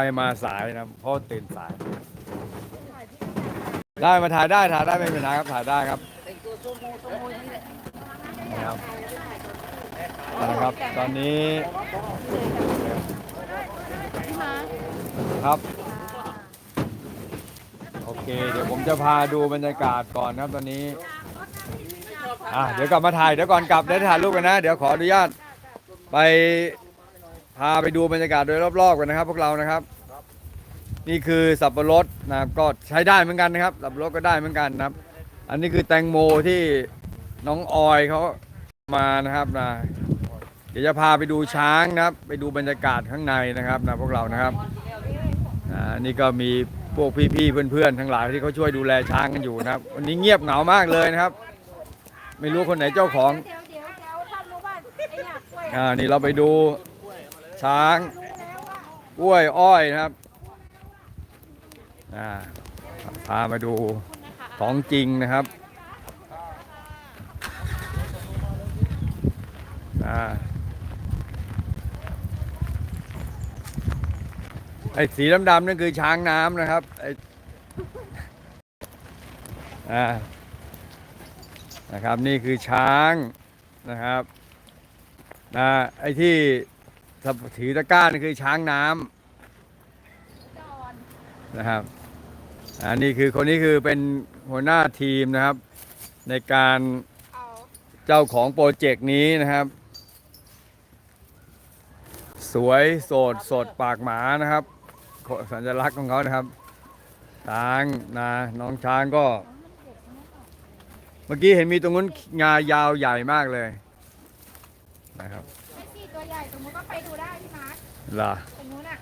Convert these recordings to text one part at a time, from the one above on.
ไปมาสายนะเพราะตื่นสาย ได้มาถ่ายได้ถ่ายได้ไม่เป็นไรครับถ่ายได้ครับนะครับนะครับ ตอนนี้ครับ โอเค เดี๋ยวผมจะพาดูบรรยากาศก่อนครับตอนนี้อะเดี๋ยวกลับมาถ่ายเดี๋ยวก่อนกลับเดี๋ยวถ่ายรูปกันนะ เดี๋ยวขออนุญาตไป พาไปดูบรรยากาศโดยรอบๆกันนะครับ พวกเรานะครับ นี่คือสับปะรดนะครับก็ใช้ได้เหมือนกันนะครับ สับปะรดก็ได้เหมือนกันนะครับ อันนี้คือแตงโมที่น้องออยเขามานะครับนะเดี๋ยวจะพาไปดูช้างนะครับ ไปดูบรรยากาศข้างในนะครับนะพวกเรานะครับอ่านี่ก็มีพวกพี่ๆเพื่อนๆทั้งหลายที่เขาช่วยดูแลช้างกันอยู่นะครับ วันนี้เงียบเหงามากเลยนะครับ ไม่รู้คนไหนเจ้าของ เดี๋ยวเดี๋ยวเดี๋ยวทำรู้ว่าไอ้เนี่ยกล้วยอ่านี่เราไปดู ช้างรู้แล้วกล้วยอ้อยนะครับอ่าพามาดูของจริงนะครับอ่าไอ้สีดำๆนั่นคือช้างน้ำนะครับไอ้อ่านะครับนี่คือช้างนะครับนะไอ้ที่ ถือตะกร้านี่คือช้างน้ำนะครับอันนี้คือคนนี้คือเป็นหัวหน้าทีมนะครับ ในการเอาเจ้าของโปรเจกต์นี้นะครับ สวยโสดสดปากหมานะครับ สัญลักษณ์ของเขานะครับช้างนะน้องช้างก็ เมื่อกี้เห็นมีตรงนู้นงายาวใหญ่มากเลยนะครับ มาร์คล่ะตรงนู้นอะ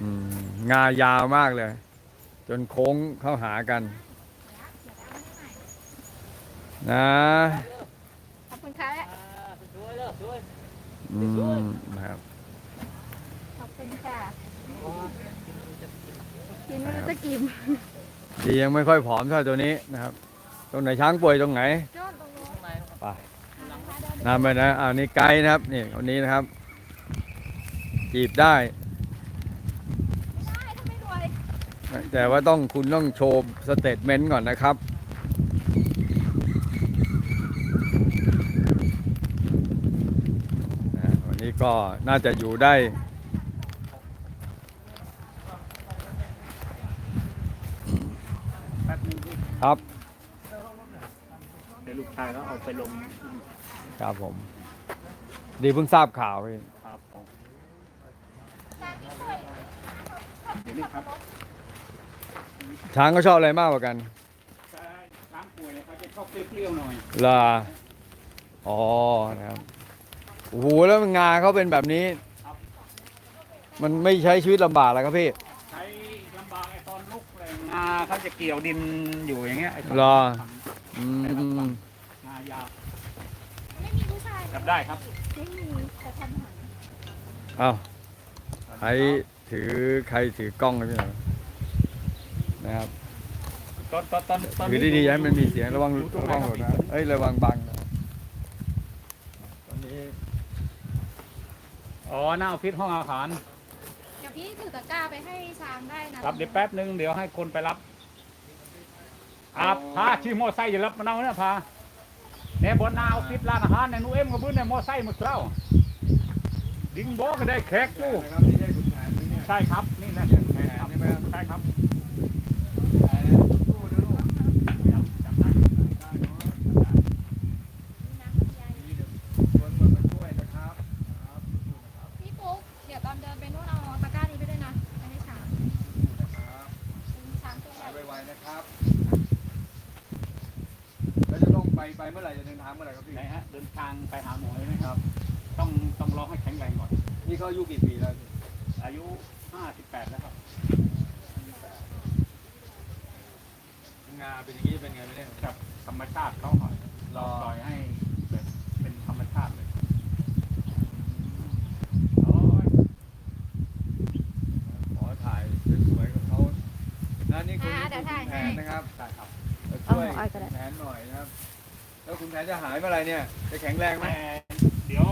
อืมงายาวมากเลย จนโค้งเข้าหากันนะขอบคุณค่ะอืมนะครับขอบคุณค่ะกินไม่รู้จะกินดียังไม่ค่อยผอมเท่าตัวนี้นะครับ ตรงไหนช้างป่วยตรงไหนจ้อนตรงนู้นไปนำไปนะอ่านี่ไกด์นะครับนี่คนนี้นะครับ จีบได้ได้ถ้าไม่รวยแต่ว่าต้องคุณต้องโชว์สเตทเมนต์ก่อนนะครับนะวันนี้ก็น่าจะอยู่ได้แป๊บนึงครับเดี๋ยวลูกชายก็เอาไปลง ครับผม ดีเพิ่งทราบข่าวพี่ ครับ ผมเดี๋ยวนี้ครับช้างก็ชอบอะไรมากกว่ากันถ้าช้างป่วยเนี่ยเขาจะชอบเปรี้ยวๆหน่อยลาอ๋อนะครับโอ้โหแล้วงาเขาเป็นแบบนี้ มันไม่ใช้ชีวิตลำบากแล้วครับพี่ใช้ลำบากไอ้ตอนลุกแรงงาเขาจะเกี่ยวดินอยู่อย่างเงี้ยไอ้ตอนเหรอฝังอืมงายาวไม่มีผู้ชายจับได้ครับไม่มีแต่ทำอาหารเอ้าใคร ถือใครถือกล้องเลยพี่หน่อยนะครับตอนตอนตอนตอนถือดีๆอย่าให้มันมีเสียงระวังระวังหมดนะเอ้ยระวังบังนะตอนนี้อ๋อหน้าออฟฟิศห้องอาหาร เดี๋ยวพี่ถือตะกร้าไปให้ช้างได้นะ รับเดี๋ยวแป๊บนึงเดี๋ยวให้คนไปรับอาพาชี้มอไซค์อย่ารับมาเอาเนี่ยพาเนี่ยบนหน้าออฟฟิศร้านอาหารเนี่ยหนูเอ็มกับบื้นเนี่ยมอไซค์หมดแล้วดิ้งบอกก็ได้แขกอ ใช่ครับ นี่แหละแผนใช่ไหมครับใช่ครับพี่ปุ๊กเดี๋ยวตอนเดินไปนู่นเอาตะกร้านี้ไปด้วยนะไปให้ช้างเป็นช้างตัวใหญ่ ไวๆนะครับ แล้วจะต้องไปไปเมื่อไหร่จะเดินทางเมื่อไหร่ครับพี่ ไหนฮะเดินทางไปหาหมอใช่ไหมครับ ต้องต้องรอให้แข็งแรงก่อน นี่เขาอายุกี่ปีแล้วพี่อายุ 58แล้วครับงาเป็นอย่างนี้เป็นไงไม่ได้กับธรรมชาติเขาหน่อยรเราอปล่อยให้แบบเป็นธรรมชาติเลยโอ้ยขอถ่ายสวยๆกับเขานะนี่คุณอ่าเดี๋ยวถ่ายคุณแผให้นนะครับใช่ครับช่วยเอาของอ้อยก็ได้คุณแผนหน่อยนะครับ แล้วคุณแผนจะหายเมื่อไหร่เนี่ย จะแข็งแรงไหมแต่เดี๋ยว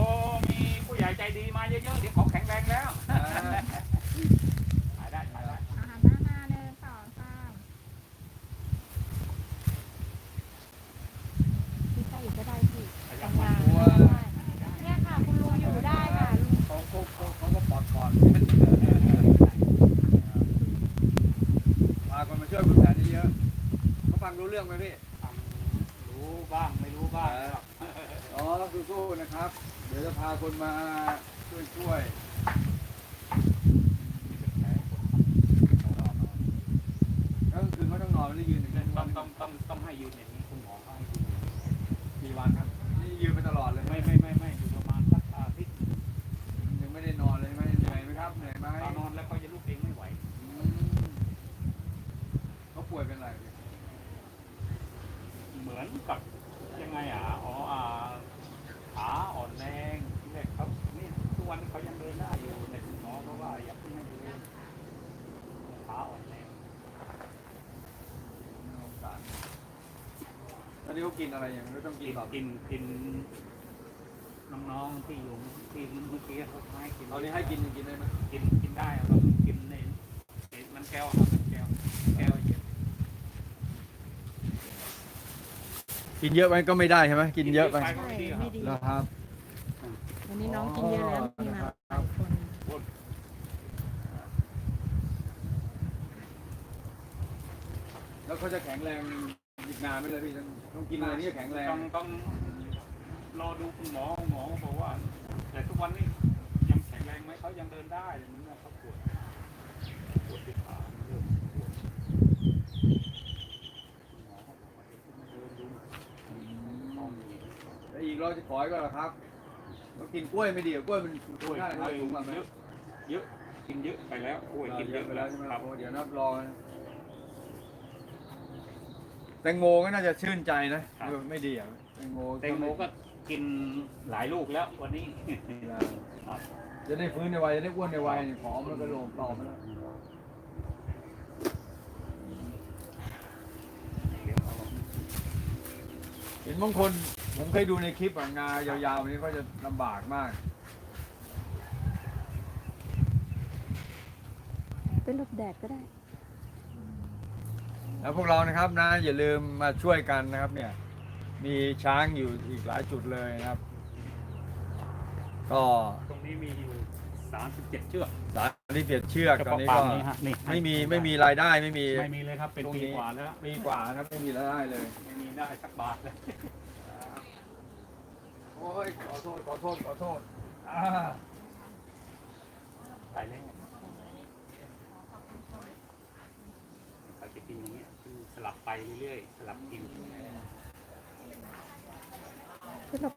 มีผู้ใหญ่ใจดีมาเยอะๆเดี๋ยวเขาแข็งแรงแล้ว ยอะเขาฟังรู้เรื่องไหมพี่ รู้บ้างไม่รู้บ้างครับ อ๋อสู้ๆนะครับ เดี๋ยวจะพาคนมาช่วยช่วย อนนี้เขากินอะไรอย่างไม่ต้องกิกินนหรอกกินกินน้องๆที่อยู่ที่เมื่อกี้เขาให้กินตอนนี้ให้กินยังกินได้ไหมกินกินได้เราต้องกินในในมันแก้วครับมันแก้วแก้วเยอะกินเยอะไปก็ไม่ได้ใช่ไหมกินเยอะไปก็ไม่ดีครับไม่ดีแล้วครับวันนี้น้องกินเยอะแล้วมีมาหลายคนแล้วเขาจะแข็งแรงอี กนานไหมเลยพี่ต้องต้องกินอะไรนี่จะแข็งแรงต้องต้องรอดูคุณหมอหมอบอกว่า แต่ทุกวันนี้ยังแข็งแรงไหมเขายังเดินได้เหมือนว่าเขาปวดปวดที่ขาเริ่มปวดคุณหมอเขาบอกว่าเดี๋ยวคุณมาเดินดูท้องอย่างนี้แล้วอีกเราจะขออีก็เหรอครับต้องกินกล้วยไม่ดีเหรอกล้วยมันกล้วยได้กล้วยสูงกว่าไหมเยอะเยอะกินเยอะไปแล้วกล้วยกินเยเยอะอะไปไปแล้แล้ววใช่ไหมครับโอ้เดี๋ยวนับรอนะ แตงโมก็น่าจะชื่นใจนะไม่ดีอะแตงโมแตงโมก็กินหลายลูกแล้ววันนี้ ครับจะได้ฟื้นในวัยจะได้อ้วนในวัยผอมแล้วก็โลงตอมแล้วเดี๋ยวเอาเห็นบางคนผมเคยดูในคลิปอะงายาวๆนี้ก็จะลำบากมากเป็นหลบแดดก็ได้ แล้วพวกเรานะครับนะอย่าลืมมาช่วยกันนะครับเนี่ยมีช้างอยู่อีกหลายจุดเลยนะครับ ก็ตรงนี้มีอยู่ 37 เชือกสารที่เปลี่ยนเชือกตอนนี้ก็นี้ฮะนี่ไม่มีไม่มีรายได้ไม่มี ไม่มีเลยครับ เป็นตรงปีนี้กว่าแล้วปีกว่านะครับไม่มีรายได้เลย ไม่มีได้สักบาทเลยโอ้ยขอโทษขอโทษขอโทษอ่าไปแล้วไปจะกินอย่างเงี้ยคือส ลับไปเรื่อยๆสลับกินเป็นหลบ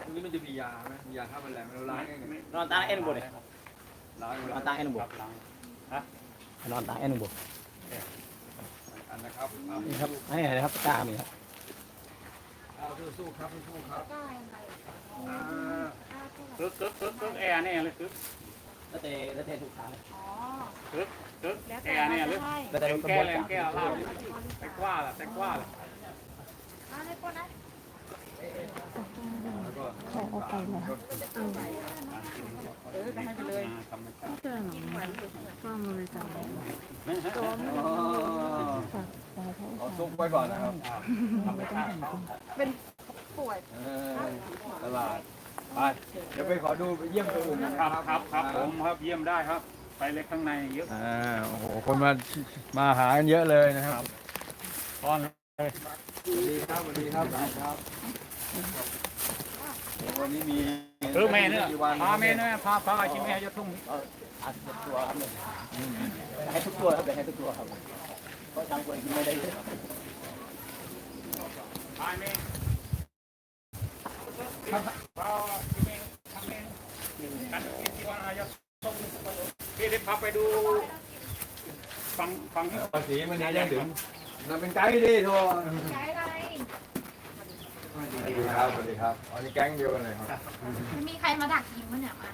ตรงนี้มันจะมียาไหมมียาฆ่าแมลงเราล้างยังไงนอนตาเอ็นบุเลยล้างนอนตาเอ็นบุครับล้างนอนตาเอ็นบุอันนะครับนี่ครับอันนี้อะครับตามีครับสู้ครับสู้ครับกึ๊กกึ๊กกึ๊กกึ๊กแอร์เนี่ยเลยกึ๊กแล้วเตะแล้วเตะถูกทาง อ๋อกึ๊กกึ๊กแล้วแอแต่ร์เนี่ยเราเลยจะให้แล้วแต่แตรถงกระแก้บววนแรงการแก้วเหล้าแตงกว้าล่ะแตงกว้าล่ะเอาเลยคนนะแล้วก็ขอเอาไปแล้วเออให้ไปเลยธรรมชาติเจอหนองก็มาเลยจ้ะอ๋อฝากฝากเขาเอาซุกไว้ก่อนนะครับธรรมชาติเขาเป็นป่วยเออตลาดไปเดี๋ยวไปขอดูไปเยี่ยมตัวอื่นนะคครัรับบครับครับผมครับเยี่ยมได้ครับ ไปเล็กข้างในเยอะอ่าโอ้โหคนมามาหากันเยอะเลยนะครับตอนสวัสดีครับสวัสดีครับสวัสดีครับวันนี้มีเออแม่เนี่ยกี่วันพาแม่เนี่ยพาพาชิมแม่จะทุ่งอัดตัวครับให้ทุกตัวครับให้ทุกตัวครับเพราะทางคนไม่ได้พาแม่พาชิมแม่ทำแม่กันกิน ที่วันพี่ได้พาไปดูฟังฟังภาษีมันยังถึงเราเป็นไกด์ดิโทรใช้อะไรสวัสดีครับสวัสดีครับอันนี้แก๊งเดียวกันเลยครับ มีใครมาดักยิงมั้ยเนี่ยมา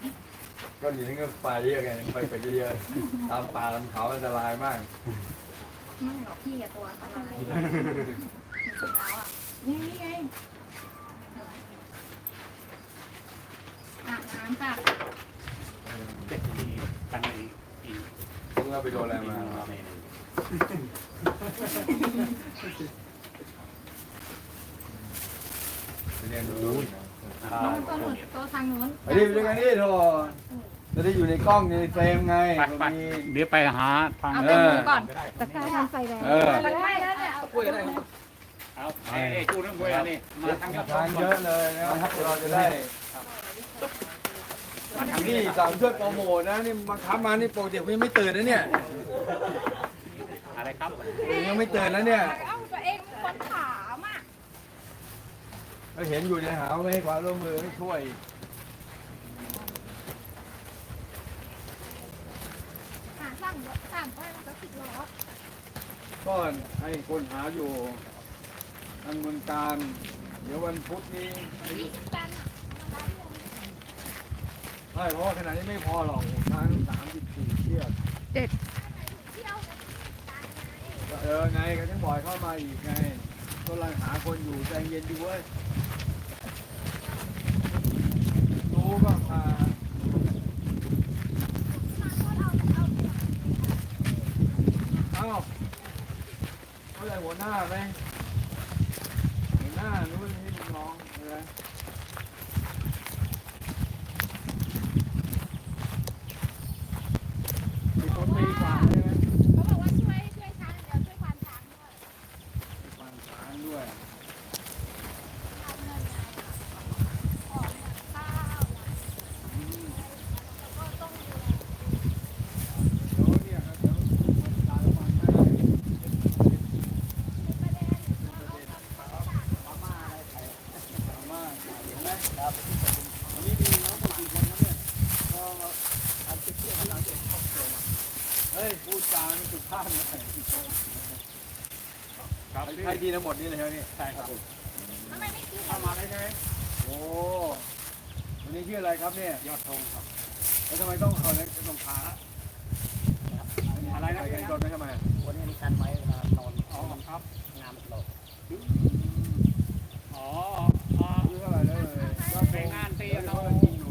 ก็หนีก็ไปเยอะไงไปไปเยอะๆตามป่าตามเขาอันตรายมากไม่หรอกพี่อะตัวอะไรจริงๆแล้วอะนี่ไงอาบน้ำค่ะ กันอีกอีกต้องเราไปโดนอะไรมาไปเรียนรู้น้องตัวหนุนตัวทางนู้นไปดิไปด้วยกันดิโทจะได้อยู่ในกล้องในเฟรมไงไปไปมีเดี๋ยวไปหาทางเอาเอเป็นมือก่อนตะกร้าทำไฟแดงเออไม่แล้วเนี่ยคุยกันได้ครับเอาไอ้ไอ้จูนึกมวยอันนี้มาทางกระทางเยอะเลยนะครับเราจะได้ นี่สามช่วยโปรโมทนะนี่มาค้ามานี่ปกติยังไม่ตื่นนะเนี่ยอะไรครับยังไม่ตื่นแล้วเนี่ยเอ้าตัวเองเป็นคนถามอะเราเห็นอยู่ในหาว่าไม่ให้ความร่วมมือไม่ช่วยหาสั่งรถสั่งไปมันก็สิบล้อก็ให้คนหาอยู่ทางเมืองการ เดี๋ยววันพุธนี้ ยี่สิบตันอะใช่เพราะว่าขนาดนี้ไม่พอหรอกทั้งสามสิบสี่เชือกเที่ยวเออไงก็ยังบ่อยเข้ามาอีกไงกำลังหาคนอยู่ใจเย็นดีเว้ยรู้ก็มาเอ้าเขาเลยหัวหน้าไหมหัวหน้านู้นให้ลูกน้องใช่ไหมมีคนตีกว่าใช่ไหม เขาบอกว่าช่วยช่วยช้างเดี๋ยวช่วยควานช้างด้วย ฟันช้างด้วย ทำเงินไงออกเนี่ยข้าวอะแล้วก็ต้องดูแล เดี๋ยวเนี่ยครับเดี๋ยวตามฟังให้ ประเด็น อาม่าเห็นไหมครับอันนี้มีน้องคนกี่คนนะเนี่ยก็ทำติ๊กเกอร์หลังเด็กครอบครัวมาเฮ้ยพูดจาไม่สุภาพเลย ครับใครดีทั้งหมดนี่เลยใช่ไหมนี่ใช่ครับทำไมไม่กินเข้ามาได้ใช่ไหมโอ้วันนี้ชื่ออะไรครับเนี่ยยอดธงครับแล้วทำไมต้องเอาเล็กต้องพาอะไรนะใส่กันชนไหมทำไมวันนี้มีการไว้เวลานอนอ๋อครับงามตลอดอ๋ออ๋อชื่ออะไรเลยก็เพลงงานตีเรา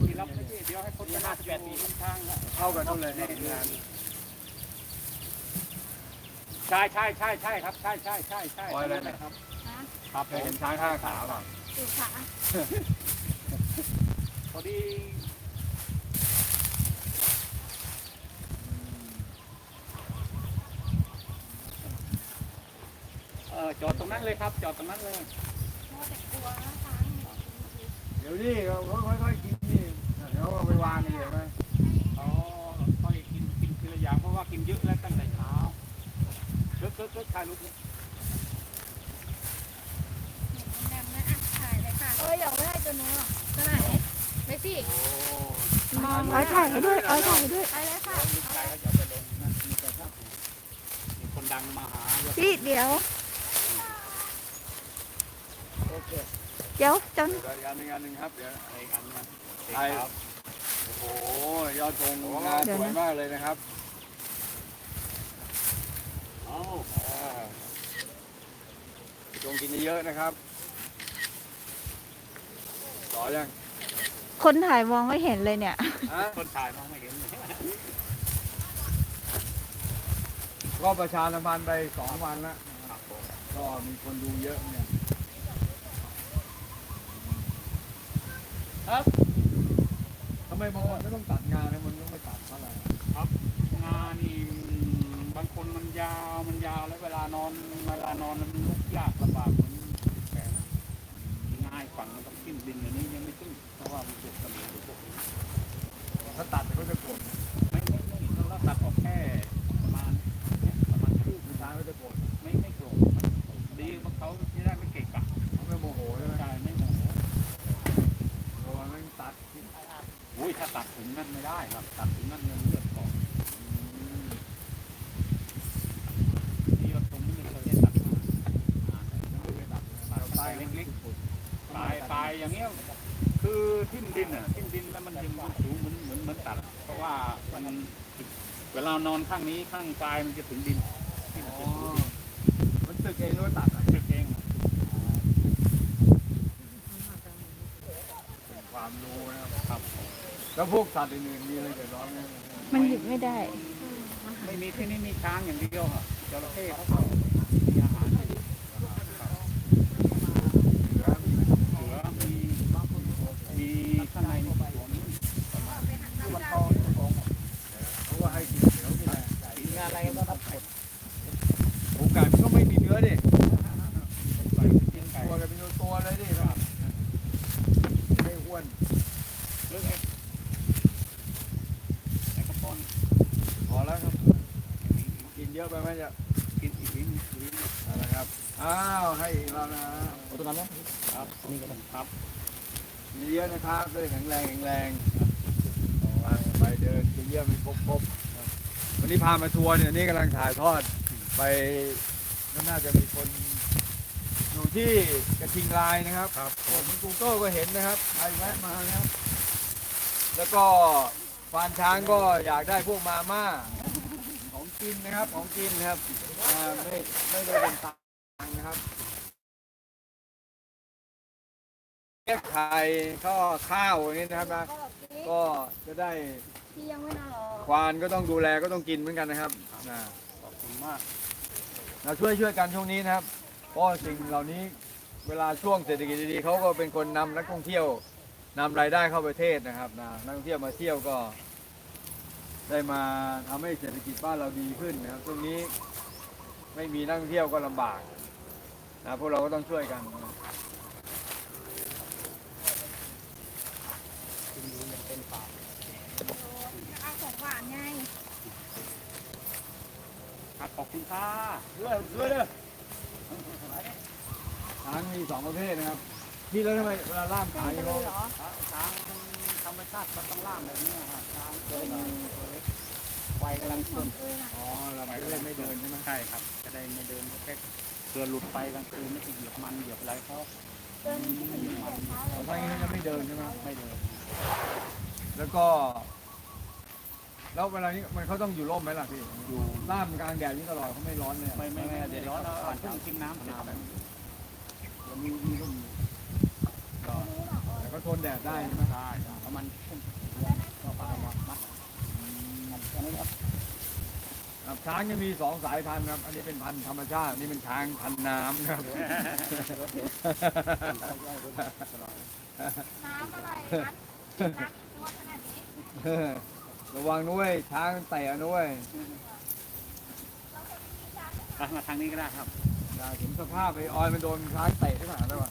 ที่รับไม่เดี๋ยวให้คนจะห้าสิบแปดปีทุกทางแล้วเข้ากันนู่นเลยนี่งาน ใช่ใช่ใช่ใช่ครับใช่ใช่ใช่ใช่ปล่อยเลยนั่นแหนะละครับนะครับเคยเห็นช้างห้าขาเปล่าดูขาพอดีเออจอดตรงนั้นเลยครับ จอดตรงนั้นเลย โมแต่กลัวนะช้างเนี่ยเดี๋ยวนี่เราค่อยๆกินนี่เดี๋ยวเอาไปวางกันเลยไหมอ๋อค่อยกินกินทีละอย่างเพราะว่ากินเยอะแล้วตั้งแต่เช้า เกิดเกิดเกิดถ่ายรูปเลยแนมนะอะถ่ายเลยค่ะเอ้ยอย่าไม่ให้ตัวนู้นตัวไหนไม่สิมองเอาถ่ายให้ด้วยเอถ่ายให้ด้วย ไปเลยค่ะลูกชายเขาจะเอาไปลงนะมีแต่ภามีคนดังมาหาเยอะพี่เดี๋ยวเดี๋ยวจน เดี๋ยวอีกอันหนึ่งอันหนึ่งครับเดี๋ยวในอันนั้นไทยครับโอ้โหยอดธงงานสวยมากเลยนะครับ อ๋ออ่าจงกินเยอะนะครับต่อยังคนถ่ายมองไม่เห็นเลยเนี่ย ฮะคนถ่ายมองไม่เห็นก็ประชาสัมพันธ์ไปสองวันแล้วก็มีคนดูเยอะเนี่ยครับทำไมบางวันไม่ต้องตัดงานนะมันต้องไม่ตัดเท่าไหร่งานนี่ คนมันยาวมันยาวแล้วเวลานอนเวลานอนมันลุกยากลำบากเหมือนแกนง่ายฝั่งมันต้องขึ้นดินอันนี้ยังไม่ขึ้นเพราะว่ามันเกิดกระดูกพวกนี้ถ้าตัดมันก็จะโกดธ ไม่ไม่ไม่เราตัดออกแค่ประมาณเนี่ยประมาณครึ่ง ผู้ชายเขาจะโกรธ ไม่ไม่โกรธดีเพราะเขาที่ได้ไม่เก่งกะ เขาไม่โมโหใช่ไหม ใช่ไม่โมโห เพราะว่ามันตัดที่ อุ้ยถ้าตัดถึงนั่นไม่ได้ครับ ตัดถึงนั่นเนี่ยเลือดออกนี่เราตรงนี้ไม่เคยได้ตัดมาอ่าไม่เคยตัดตัดปลายเล็กๆปลายปลายอย่างเงี้ยคือทิ่มดินอะทิ่มดินแล้วมันยังมันสูงเหมือนเหมือนเหมือนตัดอะเพราะว่ามันเวลานอนข้างนี้ข้างปลายมันจะถึงดินที่มันอ๋จะอถึงดินมันตึกเองหรือว่าตัดอะตึกเองเป็นความรู้นะครับครับแล้วพวกสัตว์อื่นๆมีอะไรเดือดร้อนไหมมันหยุดไม่ได้ ไม่มีที่นี่มีช้างอย่างเดียวครับจระเข้เขาก็มีอาหารให้เสือมีมีข้างในมีสวนประมาณที่มันเขา งานอะไรก็รับหมด โอกาสมันก็ไม่มีเนื้อดิ ไก่กินไก่ ตัวกันเป็นตัวๆเลยดิครับไม่อ้วน เรื่องไงไอ้กระป๋อน พอแล้วครับ กินเยอะ ไปไหมจะกินอีกนิดนึงเอาละครับ อ้าว ให้อีกแล้วนะ เอาตัวนั้นไหมครับ นี่ก็ได้ครับมีเยอะนะครับด้วยแข็งแรงแข็งแรงอะไปเดินกินเยี่ยมไปครบๆวันนี้พามาทัวร์เนี่ยนี่กำลังถ่ายทอดไปก็น่าจะมีคนอยู่ที่กระทิงลายนะครับครับผมกูเกิลก็เห็นนะครับใครแวะมานะครับ แล้วก็ฟานช้างก็อยากได้พวกมาม่าของ กินนะครับ ของกินนะครับอ่าไม่ไม่ได้เป็นตังค์นะครับเรียกไข่ก็ข้าวอย่างนี้นะครับนะก็แบบนี้ก็จะได้พี่ยังไม่นอนหรอควานก็ต้องดูแลก็ต้องกินเหมือนกันนะครับนะขอบคุณมากเราช่วยช่วยกันช่วงนี้นะครับเพราะสิ่งเหล่านี้เวลาช่วงเศรษฐกิจดีๆเขาก็เป็นคนนำนักท่องเที่ยวนำรายได้เข้าประเทศนะครับนะนักท่องเที่ยวมาเที่ยวก็ ได้มาทำให้เศรษฐกิจบ้านเราดีขึ้นนะครับช่วงนี้ไม่มีนักท่องเที่ยวก็ลำบากนะพวกเราก็ต้องช่วยกันนะเอาของหวานไงครับขอบคุณค่ะด้วยด้วยเด้อช้างมีสองประเภทนะครับ ที่แล้วทำไมเวลาล่ามขายไปเขาเลยเหรอช้างธ รรมชาติมันต้องล่ามแบบนี้ครับช้างตัวอืนี้มไฟกำลังขึ้นงเลยนะอ๋อเราไม่ได้ไม่เดินใช่ไหมใช่ครับจะได้ไม่เดินแค่เกิดหลุดไปกลางคืนไม่ไปเหยียบมันเหยียบอะไรเขาเดินที่มันมีแต่เช้าเลยถ้าอย่างนี้จะไม่เดินใช่ไหมไม่เดิน แล้วก็ แล้วเวลานี้มันเขาต้องอยู่ร่มไหมล่ะพี่อยู่ล่ามกลางแดดนี่ตลอดเขาไม่ร้อนเลยไม่ไม่ไม่เดี๋ยวร้อนแล้วอ่อนเพิ่งกินน้ำแล้วมีมีร่มอ ยู่แต่ก็ทนแดดได้ใช่ไหมใช่เพราะมันขึ้นก็ปลาหมดมัดครับช้างจะมีสองสายพันธุ์ครับ อันนี้เป็นพันธุ์ธรรมชาติอันนี่เป็นช้างพันธุ์น้ำนะครับ น้ำอะไรนัดนัดนวดขนาดนี้ระวังด้วยช้างเตะด้วยอะมาทางนี้ก็ได้ครับอย่าถึงสภาพไอ้ออยมันโดนช้างเตะที่หนาแล้วว่ะ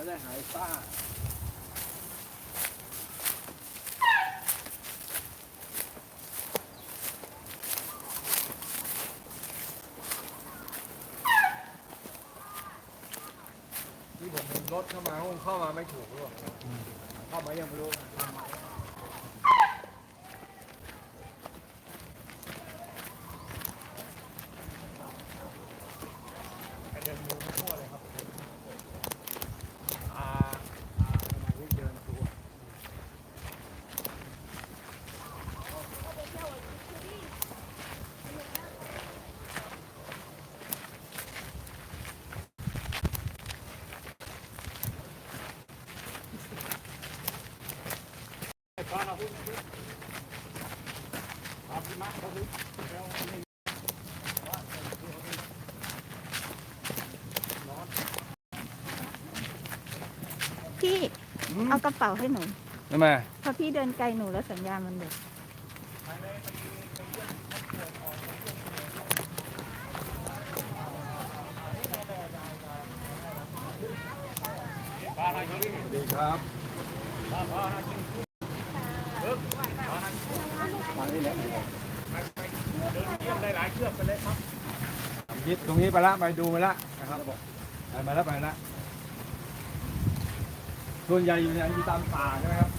จะได้หายซ่าที่ผมเห็นรถเข้ามาคงเข้ามาไม่ถูกหรือเปล่าเข้ามายังไม่รู้ อ่าอ่าสมาธิเดินตัวครับพี่มาเขาดูแล้วนี่ พี่ เอากระเป๋าให้หนูทำไมเพราะพี่เดินไกลหนูแล้วสัญญาณมันเด็กปลาอะไรครับพี่สวัสดีครับปลาปลาอะไรกินเอิ๊กปลาอะไรมาที่แล้วเดินเยี่ยมได้หลายเชือกไปเลยครับคิดตรงนี้ไปละไปดูไปละนะครับไปมาแล้วไปละ ส่วนใหญ่อยู่เนี่ยอยู่ตามป่าใช่ไหมครับ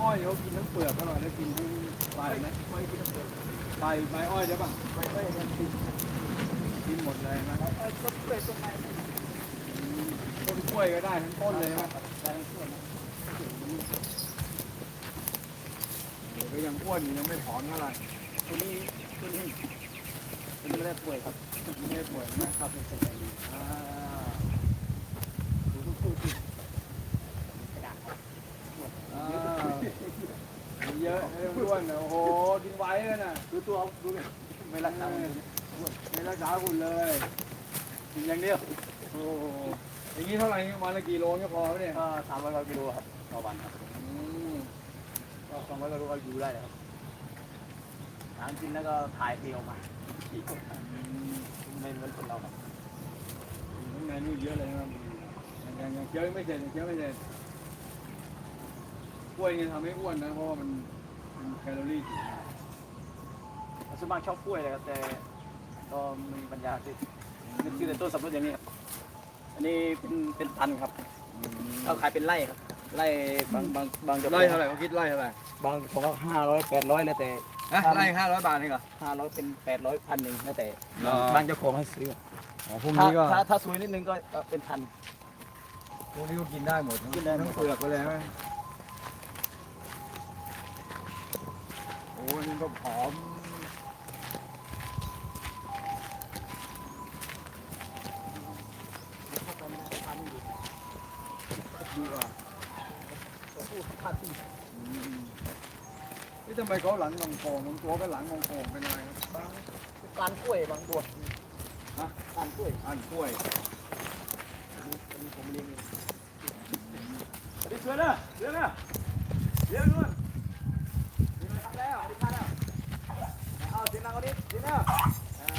อ้อยเขากินทั้งเปลือกเขาหน่อยแล้วกินทั้งใบไหมไม่กินทั้งเปลือกใบใบอ้อยได้ป่ะใบอ้อยมันกินกินหมดเลยนะต้นกล้วยต้นไม้ต้นกล้วยก็ได้ทั้งต้นเลยนะเดี๋ยวก็ยังอ้วนอยู่ยังไม่ผอมเท่าไหร่ตัวนี้ ตัวนี้ตัวนี้ไม่ได้ป่วยครับไม่ได้ป่วยนะครับเป็นสบายดีอ่าดูทุกคู่ที่อ่าเยอะให้อ้วนนะโอ้โหกินไว้เลยนะดูตัวดูเลยไม่รักษาเลยไม่รักษาคุณเลยกินอย่างเดียวโอ้โหอย่างนี้เท่าไหร่วันละกี่โลก็พอเนี่ยก็สามร้อยกิโลครับต่อวันครับก็สองร้อยกิโลก็อยู่ได้ครับ ทางกินแล้วก็ถ่ายเที่ยวมาขี่คนไม่เหมือนคนเราครับข้างในนี่เยอะเลยนะครับยังยังเคี้ยวไม่เสร็จยังเคี้ยวไม่เสร็จกล้วยเนี่ยทำให้อ้วนนะเพราะว่ามันมันแคลอรี่สูงส่วนมากชอบกล้วยเลยครับแต่ก็มีปัญญาที่นึกชื่อแต่ต้นสับปะรดอย่างนี้ครับอันนี้เป็นเป็นพันครับเขาขายเป็นไร่ครับไร่บางบางบางจะไล่เท่าไหร่เขาคิดไล่เท่าไหร่บางผมก็ห้าร้อยแปดร้อยแล้วแต่ ฮะไล่ห้าร้อยบาทเองเหรอ ห้าร้อยเป็นแปดร้อยพันหนึ่งแล้วแต่เหรอบางเจ้าของให้ซื้ออ๋อพวกถ้านี้ก็ ถ้าถ้าสวยนิดนึงก็ก็เป็นพัน พวกนี้ก็กินได้หมดกินได้หมด ทั้งเปลือกไปเลยไหมโอ้ยนี่ก็ผอมดีกว่าอืม นี่ทำไมเขาหลังงงโป่งบางตัวก็หลังงงโป่งเป็นอะไรครับบางการกล้วยบางตัวฮะ การกล้วยอ่านกล้วยอันนี้ผมเลี้ยงเองอันนี้สวยนะเลี้ยงนะเลี้ยงนู่นเลี้ยงทำแล้วอันนี้ทำแล้วเอาเสียงดังกว่านี้เสียงดังอ่า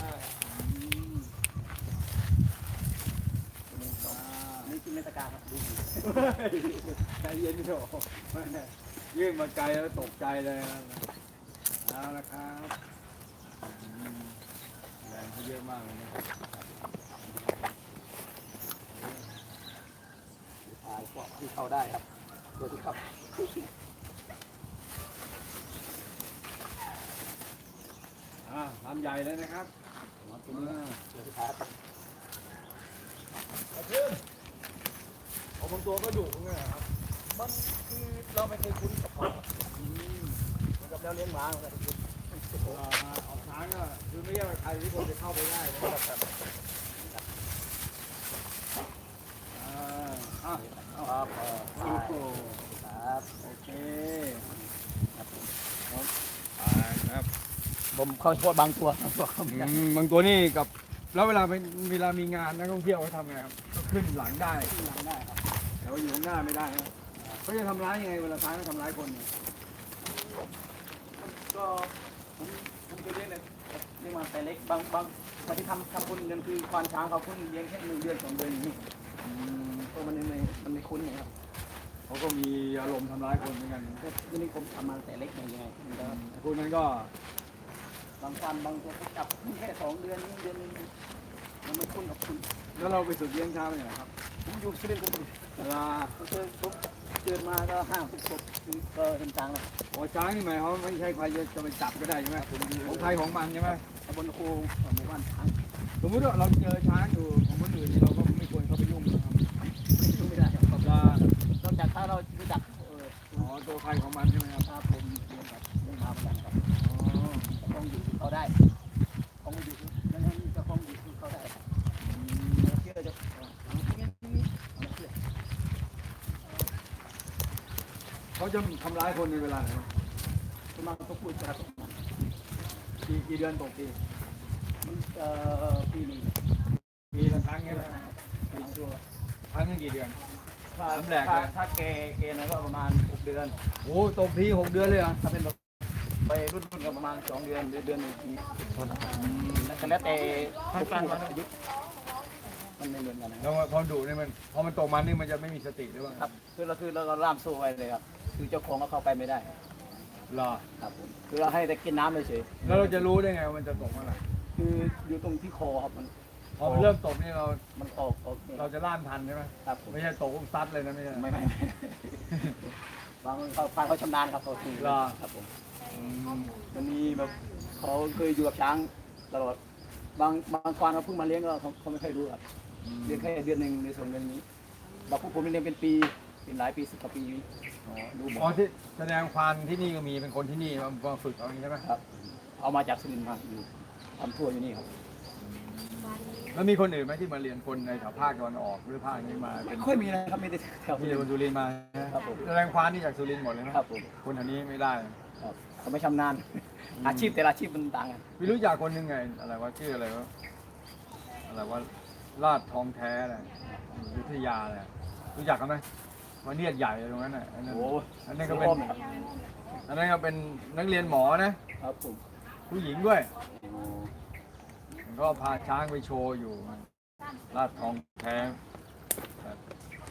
อันนี้กินเมตกาครับดูดีใจเย็นโถ ยื่นมาไกลแล้วตกใจเลยนะเอาละครับแรงเขาเยอะมากเลยนะถ่ายก็ที่เข้าได้ครับดูที่เข้าอ่าทำใหญ่เลยนะครับมาตัวนี้อ่าดูที่ท้ายครับเอาบางตัวก็ดุเหมือนกันครับมัน เราไม่เคยคุ้นกับเขาเหมือนกับเราเลี้ยงหมาเหมือนกันเอาเอาช้างก็คือไม่ใช่ว่าใครที่คนจะเข้าไปได้นะครับอ่าอะครับโอ้โหครับโอเคครับผมเข้าโทษบางตัวบางตัวเขาไม่ได้ อืมบางตัวนี่กับ แล้วเวลาเป็นเวลามีงานนักท่องเที่ยวเขาทำไงครับก็ขึ้นหลังได้ที่หลังได้ครับแต่ว่าอยู่ข้างหน้าไม่ได้ครับ เขาจะทำร้ายยังไงเวลาช้างเขาทำร้ายคนเนี่ยก็ผมผมเคยเลี้ยงเลยเลี้ยงมาแต่เล็กบางบางบางที่ทำทำคนเดือนคือควานช้างเขาเพิ่งเลี้ยงแค่หนึ่งเดือนสองเดือนอย่างนี้อืมเพราะมันไม่มันไม่คุ้นไงครับเขาก็มีอารมณ์ทำร้ายคนเหมือนกันก็ทีนี้ผมทำมาแต่เล็กยังไงมันก็พวกนั้นก็บางวันบางตัวเขาจับแค่สองเดือนเดือนนึงมันไม่คุ้นกับคุณแล้วเราไปฝึกเลี้ยงช้างเป็นไงครับผมอยู่สุรินทร์ผมเวลาผมเคยผม เกิดมาก็ห้าสิบศพก็เห็นช้างแล้วโอ้ช้างนี่หมายเขามไม่ใช่ใครจะจะไปจับก็ได้ใช่ไหมของใครของมันใช่ไหมตำบลโคงหมู่บ้านช้างสมมติว่าเราเจอช้างอยู่ของคนอื่นนี่เราก็ไม่ควรเข้าไปยุ่งนะครับยุ่งไม่ได้ครับเวลานอกจากถ้าเรารู้จักเอออ๋อตัวใครของมันใช่ไหมครับถ้าผมเรียนกับเรื่องมาเหมือนกันครับอ๋อต้องอยู่ที่เขาได้ต้องอยู่ที่นั่นนี่ก็ต้องอยู่ที่เขาได้ครับเชื่อจะเอาเงี้ยนี่เอาเชื่อ เขาจะทำร้ายคนในเวลาไหนประมาณต้องพูดจะตกมันกี่กี่เดือนตกปีมันเอ่อปีหนึงปีละครั้งเนี่ยนะปีตัวครั้งหนึงกี่เดือน ถ้าสามแหลกถ้าเลยถ้าเกเกนะก็ประมาณหกเดือน โอ้ตกทีหกเดือนเลยเหรอะถ้าเป็นแบบไปรุ่นรุ่นก็ประมาณสองเดือนหรือเดือนหนึ่งทีแล้วก็แล้วแต่ทุกผู้อายุมันไม่เหมือนกันนะแล้วพอดุเนี่ยมันพอมันตกมันนี่มันจะไม่มีสติหรือเปล่าครับคือเราคือเราก็ล่ามโซ่ไว้เลยครับ คือเจ้าของก็เข้าไปไม่ได้หรอ ครับผมคือเราให้แต่กินน้ำเฉยแล้วเราจะรู้ได้ไงว่ามันจะตกเมื่อไหร่ๆคืออยู่ตรงที่คอครับมันพอมันเริ่มตกนี่เรามันออกออกเนี่ยเราจะล่ามทันใช่ไหมครับผมไม่ใช่ตกซัดเลยนะไม่ใช่ไม่ไม่ไม่บางเขาฟังเขาชำนาญครับเขาคือเหรอ ครับผมอืมมันมีแบบเขาเคยอยู่กับช้างตลอดบางบางควานเขาเพิ่งมาเลี้ยงก็เขาเขาไม่เคอยรู้ครับ เลี้ยงแค่เดือนหนึ่งหรือสองเดือนนี้บางพวกผมเลี้ยงเป็นปี เป็นหลายปีสิบกว่าปีอยู่อ๋อดูหมอ๋อดที่แสดงควานที่นี่ก็มีเป็นคนที่นี่มามาฝึกเอาอย่างนี้ใช่ไหมครับ เอามาจากสุรินทร์มาอยู่ทำทั่วอยู่นี่ครับ แล้วมีคนอื่นไหมที่มาเรียนคนในแถวภาคตะวันออกหรือภาคนี้มาไม่เป็นค่อยมีนะครับมีแต่แถวมีแต่คนสุรินทร์มาครับผม แสดงควานนี่จากสุรินทร์หมดเลยไหมครับผมคนแถวนี้ไม่ได้ ครับเขาไม่ชำนาญอาชีพแต่ละอาชีพมันต่างกันพี่รู้จักคนหนึงไงอะไรว่าชื่ออะไรวะอะไรว่าลาดทองแท้เลยอยุธยาเลยรู้จักกันไหม วันเนียดใหญ่เลยตรงนั้นน่ะอันนั้นโอ้อันนั้นก็เป็นครับอันนั้นก็เป็นนักเรียนหมอนะครับผมผู้หญิงด้วยโอ้ก็พาช้างไปโชว์อยู่ลาดทองแท้ครับ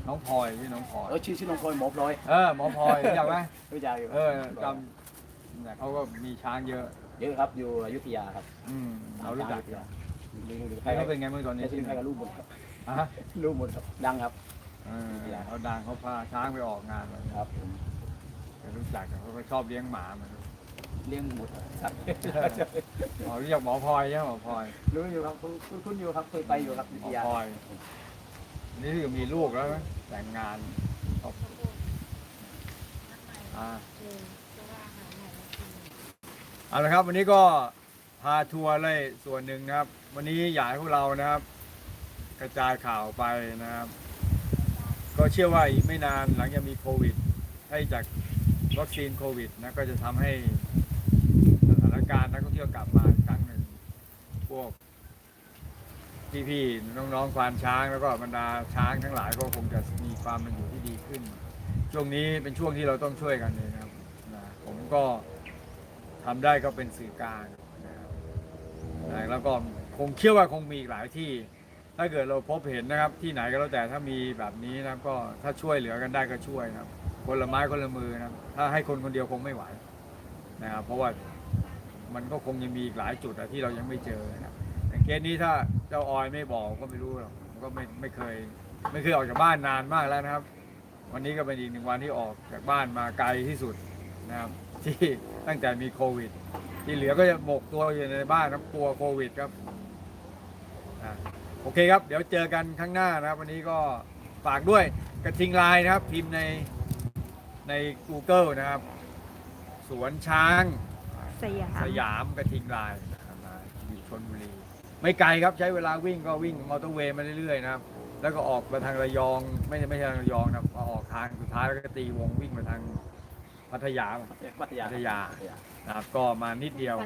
น้องพลอยที่น้องพลอยเออชื่อชื่อน้องพลอยหมอพลอยเออหมอพลอยรู้จักไหมรู้จักอยู่เออจำเนี่ยเขาก็มีช้างเยอะ เยอะครับอยู่อยุธยาครับ อืมเรารู้จักอยุธยาดูดูใครเขาเป็นไงเมื่อตอนนี้ในที่ที่ใครกับลูกหมดครับอะลูกหมดครับดังครับ เออเขาดังเขาพาช้างไปออกงานมาครับผมแต่รู้จักเขาก็ชอบเลี้ยงหมาเหมือนกันเลี้ยงหมดครับอ๋อรู้จักหมอพลอยใช่ไหมหมอพลอยรู้อยู่ครับคุ้นคุ้นคุ้นอยู่ครับเคยไปอยู่ครับอยุหมธอยาพลอย นี่คือมีลูกแล้วไหมแต่งงานครับอ่าเอาละครับ วันนี้ก็พาทัวร์เลยส่วนหนึ่งนะครับ วันนี้อยากให้พวกเรานะครับ กระจายข่าวไปนะครับ ก็เชื่อว่าอีกไม่นานหลังจากมีโควิด ให้จากวัคซีนโควิดนะก็จะทำให้สถานการณ์นักท่องเที่ยวกลับมาอีกครั้งหนึ่งพวกพี่ๆน้องๆควานช้างแล้วก็บรรดาช้างทั้งหลายก็คงจะมีความเป็นอยู่ที่ดีขึ้น ช่วงนี้เป็นช่วงที่เราต้องช่วยกันเลยนะครับนะผมก็ทำได้ก็เป็นสื่อกลางนะครับนะแล้วก็คงเชื่อว่าคงมีอีกหลายที่ ถ้าเกิดเราพบเห็นนะครับที่ไหนก็แล้วแต่ถ้ามีแบบนี้นะครับก็ถ้าช่วยเหลือกันได้ก็ช่วยนะครับ คนละไม้คนละมือนะครับถ้าให้คนคนเดียวคงไม่ไหวนะครับเพราะว่ามันก็คงยังมีอีกหลายจุดอะที่เรายังไม่เจอนะครับอย่างเคสนี้ถ้าเจ้าออยไม่บอกก็ไม่รู้หรอกผมก็ไม่ไม่เคย ไม่เคยออกจากบ้านนานมากแล้วนะครับ วันนี้ก็เป็นอีกหนึ่งวันที่ออกจากบ้านมาไกลที่สุดนะครับที่ตั้งแต่มีโควิด ที่เหลือก็จะหมกตัวอยู่ในบ้านนะกลัวโควิดครับอะ โอเคครับ เดี๋ยวเจอกันข้างหน้านะครับ วันนี้ก็ฝากด้วยกระทิงลายนะครับ พิมพ์ในใน Google นะครับ สวนช้างสยาม สยามกระทิงลายนะครับมาอยู่ชนบุรีไม่ไกลครับใช้เวลาวิ่งก็วิ่งมอเตอร์เวย์มาเรื่อยๆนะครับ แล้วก็ออกมาทางระยองไม่ใช่ไม่ใช่ทางระยองนะครับออกทางสุดท้ายแล้วก็ตีวงวิ่งมาทางพัทยาพัทยาพัทยานะครับก็มานิดเดียว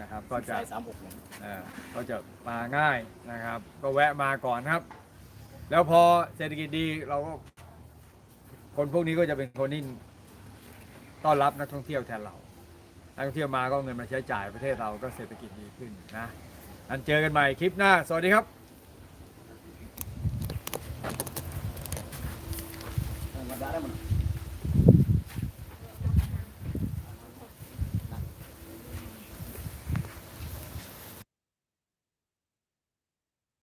นะครับก็จะสายสามหกเนี่ยเอ่อก็จะมาง่ายนะครับ ก็แวะมาก่อนครับ แล้วพอเศรษฐกิจดีเราก็คนพวกนี้ก็จะเป็นคนที่ต้อนรับนักท่องเที่ยวแทนเรา นักท่องเที่ยวมาก็เอาเงินมาใช้จ่ายประเทศเราก็เศรษฐกิจดีขึ้นนะอันเจอกันใหม่คลิปหน้า สวัสดีครับ